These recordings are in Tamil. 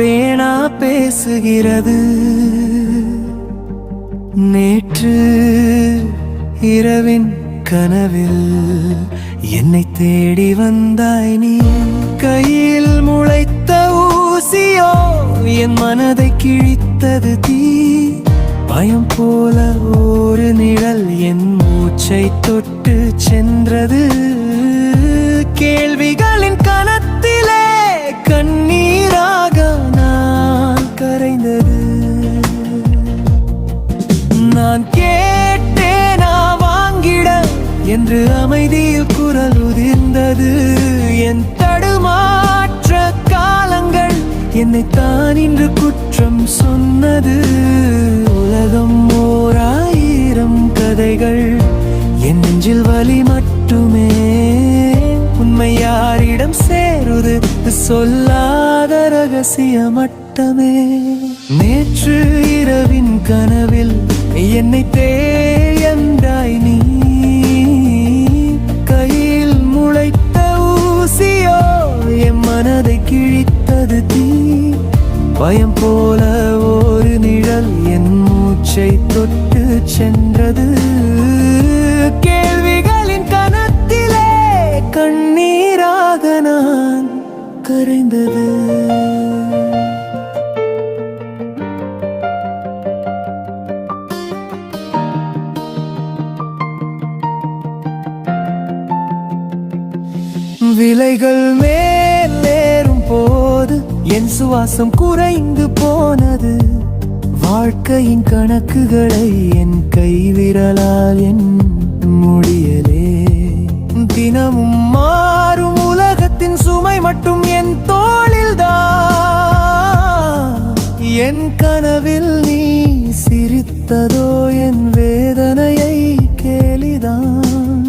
பேசுகிறது. நேற்று இரவின் கனவில் என்னை தேடி வந்தாய் நீ. கையில் முளைத்த ஊசியோ என் மனதை கிழித்தது தீ. பயம் போல ஒரு நிழல் என் மூச்சை தொட்டு சென்றது. கேள்விகளின் கனத்திலே கண் என்று அமைதியில் குரல் உதிர்ந்தது. என் தடுமாற்ற காலங்கள் என்னை தான் இன்று குற்றம் சொன்னது. உலகம் ஓர் ஆயிரம் கதைகள். என் நெஞ்சில் வலி மட்டுமே. உண்மை யாரிடம் சேருது? சொல்லாத ரகசிய மட்டமே நேற்று இரவின் கனவில் என்னை மனதை கிழித்தது தீ. பயம் போல ஒரு நிழல் என் மூச்சை தொட்டு சென்றது. கேள்விகளின் கணத்திலே கண்ணீராக நான் கரைந்தது. விலைகள் மே போது என் சுவாசம் குறைந்து போனது. வாழ்க்கையின் கணக்குகளை என் கைவிரலால் என் முடியலே. தினமும் மாறும் உலகத்தின் சுமை மட்டும் என் தோளில்தான் என் கனவில் நீ சிரித்ததோ என் வேதனையை கேலிதான்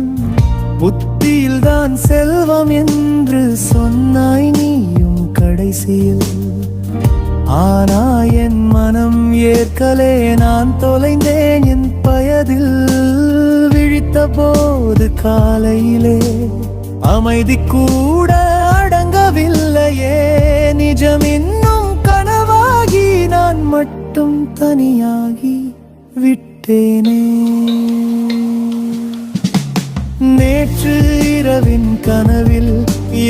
புத்தியில்தான் செல்வம் என்று சொன்னாய் நீயும். கடைசியில் ஆனா என் மனம் ஏற்கலே நான் தொலைந்தேன் என் பயதில். விழித்த போது காலையிலே அமைதி கூட அடங்கவில்லையே. நிஜம் இன்னும் கனவாகி நான் மட்டும் தனியாகி விட்டேனே. நேற்று இரவின் கனவில்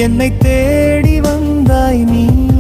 என்னை தேடி வந்த வந்தாய் நீ.